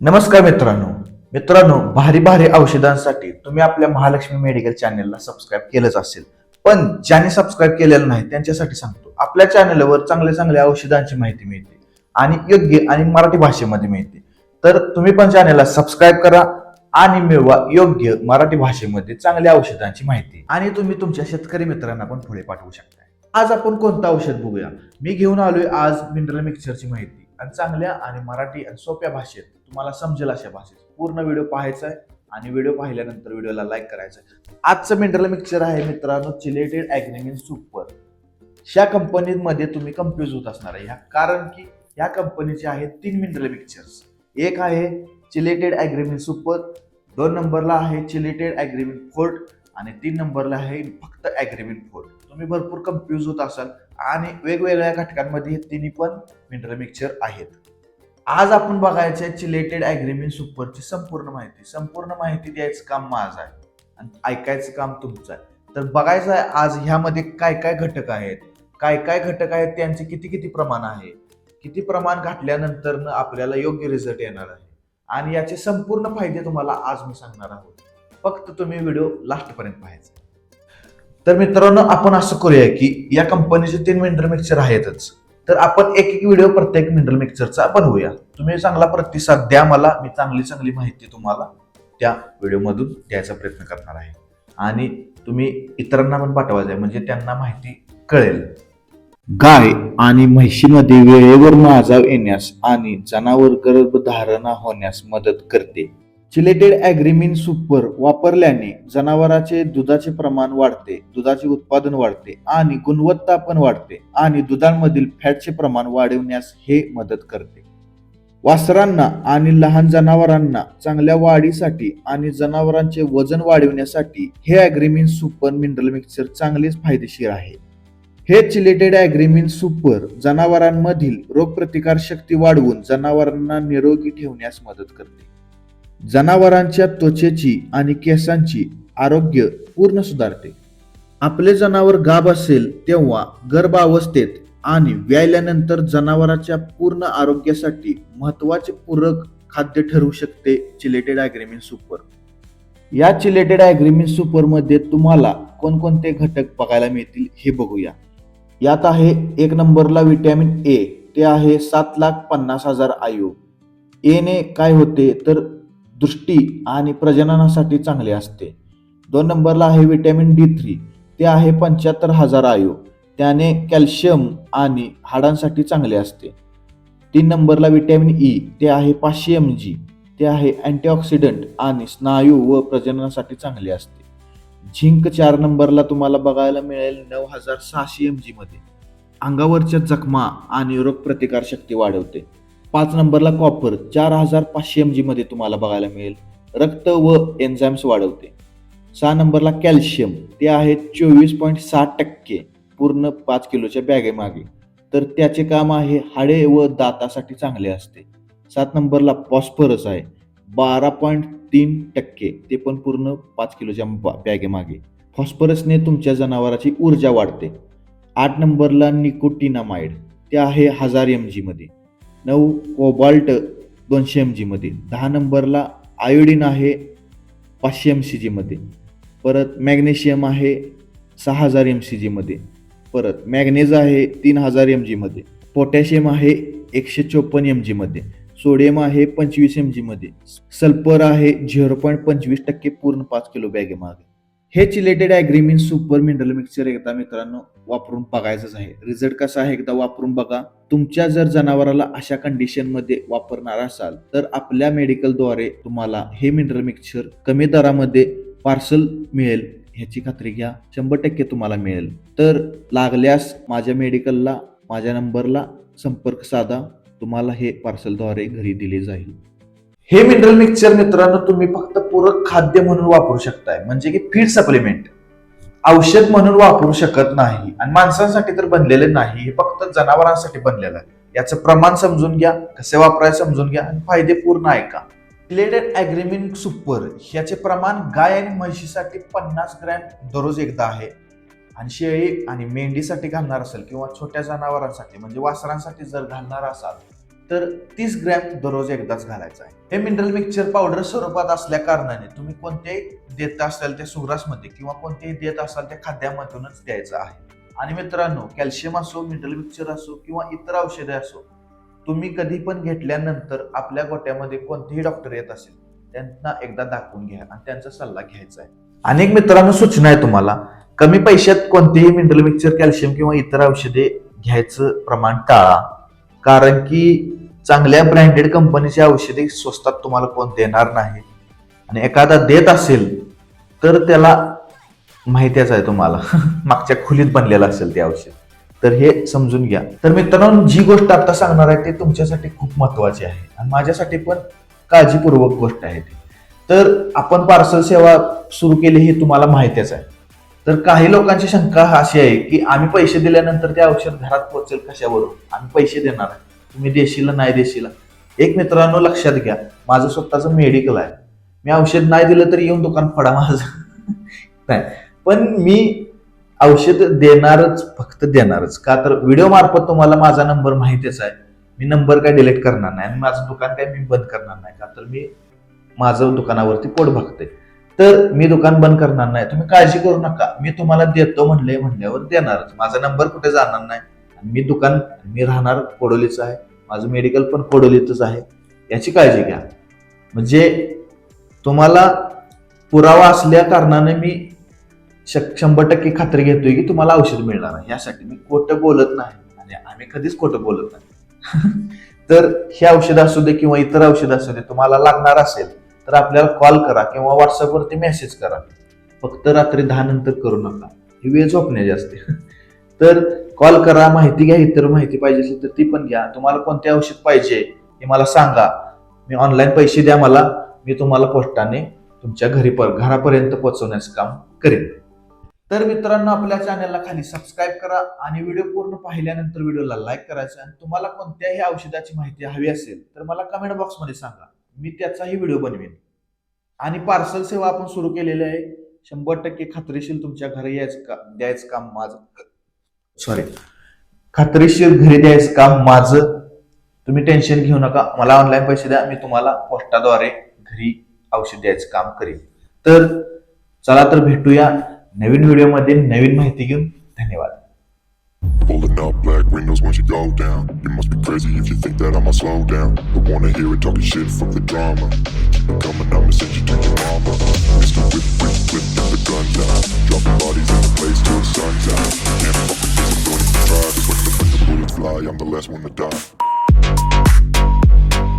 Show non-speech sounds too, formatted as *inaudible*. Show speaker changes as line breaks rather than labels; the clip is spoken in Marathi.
नमस्कार मित्रांनो. मित्रांनो भारी भारी औषधांसाठी तुम्ही आपल्या महालक्ष्मी मेडिकल चॅनेलला सबस्क्राईब केलंच असेल. पण ज्यांनी सबस्क्राईब केलेलं नाही त्यांच्यासाठी सांगतो आपल्या चॅनलवर चांगल्या चांगल्या औषधांची माहिती मिळते आणि योग्य आणि मराठी भाषेमध्ये मिळते. तर तुम्ही पण चॅनेलला सबस्क्राईब करा आणि मिळवा योग्य मराठी भाषेमध्ये चांगल्या औषधांची माहिती. आणि तुम्ही तुमच्या शेतकरी मित्रांना पण पुढे पाठवू शकता आज आपण कोणतं औषध बघूया? मी घेऊन आलोय आज मिनरल मिक्सरची माहिती. आणि चांगल्या आणि मराठी आणि सोप्या भाषेत तुम्हाला समजेल अशा भाषेत पूर्ण व्हिडिओ पाहायचा आहे आणि व्हिडिओ पाहिल्यानंतर व्हिडिओला लाईक करायचा आहे. आजचं मिनरल मिक्सचर आहे मित्रांनो चिलेटेड ॲग्रिमिन सुपर ह्या कंपनीमध्ये तुम्ही कन्फ्यूज होत असणार आहे. ह्या कारण की ह्या कंपनीचे आहेत तीन मिनरल मिक्सचर्स एक आहे चिलेटेड ॲग्रिमिन सुपर दोन नंबरला आहे चिलेटेड ॲग्रिमिन फोर्ट आणि तीन नंबरला आहे फक्त ॲग्रिमिन फोर्ट तुम्ही भरपूर कन्फ्यूज होत असाल आणि वेगवेगळ्या घटकांमध्ये हे तिन्ही पण मिनरल मिक्सचर आहेत. आज आपण बघायचं आहे चिलेटेड ॲग्रीमेंट सुपरची संपूर्ण माहिती. संपूर्ण माहिती द्यायचं काम माझं आहे आणि ऐकायचं काम तुमचं आहे. तर बघायचं आहे आज ह्यामध्ये काय काय घटक आहेत काय काय घटक आहेत त्यांचे किती किती प्रमाण आहे? किती प्रमाण घातल्यानंतर आपल्याला योग्य रिझल्ट येणार आहे? आणि याचे संपूर्ण फायदे तुम्हाला आज मी सांगणार आहोत. फक्त तुम्ही व्हिडिओ लास्टपर्यंत पाहायचा तर मित्रांनो आपण असं करूया की या कंपनीचे तीन विंडर मिक्सचर आहेतच. तर आपण एक एक व्हिडिओ प्रत्येक मिनरल मिक्सरचा बनवूया. तुम्ही चांगला प्रतिसाद द्या मला मी चांगली चांगली माहिती तुम्हाला त्या व्हिडिओमधून द्यायचा प्रयत्न करणार आहे. आणि तुम्ही इतरांना पण पाठवायचं आहे म्हणजे त्यांना माहिती कळेल. गाय आणि म्हैशीमध्ये वेळेवर माझाव येण्यास आणि जनावर गर्भधारणा होण्यास मदत करते. चिलेटेड ॲग्रीमिन सुपर वापरल्याने जनावराचे दुधाचे प्रमाण वाढते दुधाचे उत्पादन वाढते आणि गुणवत्ता पण वाढते आणि दुधांमधील फॅटचे प्रमाण वाढवण्यास हे मदत करते. वासरांना आणि लहान जनावरांना चांगल्या वाढीसाठी आणि जनावरांचे वजन वाढवण्यासाठी हे ॲग्रीमिन सुपर मिनरल मिक्सर चांगलेच फायदेशीर आहे. हे चिलेटेड ॲग्रीमिन सुपर जनावरांमधील रोगप्रतिकार शक्ती वाढवून जनावरांना निरोगी ठेवण्यास मदत करते. जनावरांच्या त्वचेची आणि केसांची आरोग्य पूर्ण सुधारते. आपले जनावर गाभ असेल तेव्हा गर्भावस्थेत आणि व्यायल्यानंतर जनावराच्या पूर्ण आरोग्यासाठी महत्त्वाचे पूरक खाद्य ठरू शकते चिलेटेड ॲग्रेमिन सुपर. या चिलेटेड ॲग्रीमिन सुपरमध्ये तुम्हाला कोणकोणते घटक बघायला मिळतील हे बघूया. यात आहे एक नंबरला विटॅमिन ए ते आहे सात लाख पन्नास हजार आयु. एने काय होते तर दृष्टी आणि प्रजननासाठी चांगले असते. दोन नंबरला आहे विटॅमिन डी थ्री. ते आहे पंच्याहत्तर हजार आयु. त्याने कॅल्शियम आणि हाडांसाठी चांगले असते. तीन नंबरला विटॅमिन ई. ते आहे पाचशे एम जी. ते आहे अँटीऑक्सिडंट आणि स्नायू व प्रजननासाठी चांगले असते. झिंक चार नंबरला तुम्हाला बघायला मिळेल नऊ हजार सहाशे एम जीमध्ये अंगावरच्या जखमा आणि रोगप्रतिकार शक्ती वाढवते. पाच नंबरला कॉपर चार हजार पाचशे एम जीमध्ये तुम्हाला बघायला मिळेल. रक्त व एन्झाईम्स वाढवते. सहा नंबरला कॅल्शियम ते आहे चोवीस पॉईंट साठ टक्के पूर्ण पाच किलोच्या बॅगेमागे तर त्याचे काम आहे हाडे व दातासाठी चांगले असते. सात नंबरला फॉस्फरस आहे बारा पॉईंट तीन टक्के ते पण पूर्ण पाच किलोच्या बॅगेमागे फॉस्फरसने तुमच्या जनावराची ऊर्जा वाढते. आठ नंबरला निकोटिनामाइड ते आहे हजार एम जीमध्ये नऊ कोबाल्ट दोनशे एम जीमध्ये दहा नंबरला आयोडीन आहे पाचशे एम सी जीमध्ये परत मॅग्नेशियम आहे सहा हजार एम सी जीमध्ये परत मॅग्नेज आहे तीन हजार एम जीमध्ये पोटॅशियम आहे एकशे चोपन्न एम जीमध्ये सोडियम आहे पंचवीस एम जीमध्ये सल्फर आहे झिरो पॉईंट पंचवीस टक्के पूर्ण पाच किलो बॅगेमागे. हे chelated Agrimin super mineral mixture एकदा मित्रांनो वापरून बघायचंच आहे. रिझल्ट कसा आहे एकदा वापरून बघा. तुमच्या जर जनावराला अशा कंडिशनमध्ये वापरणार असाल तर आपल्या मेडिकलद्वारे तुम्हाला हे मिनरल मिक्सचर कमी दरामध्ये पार्सल मिळेल. ह्याची खात्री घ्या. शंभर टक्के तुम्हाला मिळेल. तर लागल्यास माझ्या मेडिकलला माझ्या नंबरला संपर्क साधा. तुम्हाला हे पार्सलद्वारे घरी दिले जाईल. हे मिनरल मिक्सचर मित्रांनो तुम्ही फक्त पूरक खाद्य म्हणून वापरू शकताय. म्हणजे की फीड सप्लिमेंट औषध म्हणून वापरू शकत नाही. आणि माणसांसाठी तर बनलेले नाही. हे फक्त जनावरांसाठी बनलेलं आहे. याचं प्रमाण समजून घ्या कसे वापरायचं समजून घ्या आणि फायदे पूर्ण ऐका प्लेटेड ॲग्रिमिन सुपर याचे प्रमाण गाय आणि म्हशीसाठी पन्नास ग्रॅम दररोज एकदा आहे. आणि शेळी आणि मेंढीसाठी घालणार असेल किंवा छोट्या जनावरांसाठी म्हणजे वासरांसाठी जर घालणार असाल तर तीस ग्रॅम दररोज एकदाच घालायचा आहे. हे मिनरल मिक्सचर पावडर स्वरूपात असल्या कारणाने तुम्ही कोणत्याही देत असाल त्या सुग्रासमध्ये किंवा कोणतेही देत असाल त्या खाद्यामधूनच द्यायचं आहे. आणि मित्रांनो कॅल्शियम असो मिनरल मिक्सचर असो किंवा इतर औषधे असो तुम्ही कधी पण घेतल्यानंतर आपल्या गोट्यामध्ये कोणतेही डॉक्टर येत असेल त्यांना एकदा दाखवून घ्या आणि त्यांचा सल्ला घ्यायचा आहे. अनेक मित्रांनो सूचना आहे तुम्हाला. कमी पैशात कोणतेही मिनरल मिक्सचर कॅल्शियम किंवा इतर औषधे घ्यायचं प्रमाण टाळा. कारण की चांगल्या ब्रँडेड कंपनीची औषधे स्वस्तात तुम्हाला कोण देणार नाही. आणि एखादा देत असेल तर त्याला माहितीच आहे तुम्हाला. *laughs* मागच्या खोलीत बनलेलं असेल ते औषध. तर हे समजून घ्या. तर मित्रांनो जी गोष्ट आता सांगणार आहे ते तुमच्यासाठी खूप महत्वाची आहे. आणि माझ्यासाठी पण काळजीपूर्वक गोष्ट आहे ती. तर आपण पार्सल सेवा सुरू केली हे तुम्हाला माहितीच आहे. तर काही लोकांची शंका अशी आहे की आम्ही पैसे दिल्यानंतर ते औषध घरात पोहोचेल कशावरून? आम्ही पैसे देणार आहे. तुम्ही देशीला नाही देशीला? एक मित्रांनो लक्षात घ्या. माझं स्वतःचं मेडिकल आहे. मी औषध नाही दिलं तरी येऊन दुकान फडा माझं. *laughs* नाही. पण मी औषध देणारच फक्त देणारच. का तर व्हिडिओ मार्फत तुम्हाला माझा नंबर माहितीच आहे. मी नंबर काय डिलीट करणार नाही आणि माझं दुकान काय मी बंद करणार नाही. का तर मी माझं दुकानावरती पोट भागते तर मी दुकान बंद करणार नाही. तुम्ही काळजी करू नका. मी तुम्हाला देतो म्हणले म्हणल्यावर देणारच. माझा नंबर कुठे जाणार नाही. मी दुकान मी राहणार कोडोलीचं आहे. माझं मेडिकल पण कोडोलीतच आहे. याची काळजी घ्या. म्हणजे तुम्हाला पुरावा असल्या कारणाने मी शक- शंभर टक्के खात्री घेतोय की तुम्हाला औषध मिळणार आहे. यासाठी मी खोटं बोलत नाही. आणि आम्ही कधीच खोटं बोलत नाही. *laughs* तर हे औषध असू दे किंवा इतर औषध असू दे तुम्हाला लागणार असेल तर आपल्याला कॉल करा किंवा व्हॉट्सअपवरती मेसेज करा. फक्त रात्री दहा नंतर करू नका. ही वेळ झोपण्याची असते. *laughs* तर कॉल करा माहिती घ्या इतर माहिती पाहिजे असेल तर ती पण घ्या. तुम्हाला कोणते औषध पाहिजे हे मला सांगा. मी ऑनलाईन पैसे द्या मला. मी तुम्हाला पोस्टाने तुमच्या घरी पर घरापर्यंत पोहोचवण्याचं काम करेन. तर मित्रांनो आपल्या चॅनलला खाली सबस्क्राईब करा आणि व्हिडिओ पूर्ण पाहिल्यानंतर व्हिडिओला लाईक करायचं. आणि तुम्हाला कोणत्याही औषधाची माहिती हवी असेल तर मला कमेंट बॉक्समध्ये सांगा. मी त्याचाही व्हिडिओ बनवेन. आणि पार्सल सेवा आपण सुरू केलेली आहे. शंभर टक्के खात्रीशीर तुमच्या घरी यायचं का द्यायचं काम माझं. सॉरी खात्रीशीर घरी द्यायचं काम माझं. तुम्ही टेन्शन घेऊ नका. मला ऑनलाईन पैसे द्या. मी तुम्हाला पोस्टाद्वारे घरी औषध द्यायचं काम करेन. तर चला तर भेटूया नवीन व्हिडिओमध्ये. नवीन माहिती घेऊन. धन्यवाद.
Pulling up black windows once you go down. You must be crazy if you think that I'ma slow down. Don't wanna hear it talking shit, fuck the drama. Keep it coming, I'ma send you to your mama. Mr. Whip, whip, whip, get the guns out. Dropping bodies in the place till the sun's out. Can't fuck with this, I'm going to try. But the, when the bullets fly, I'm the last one to die.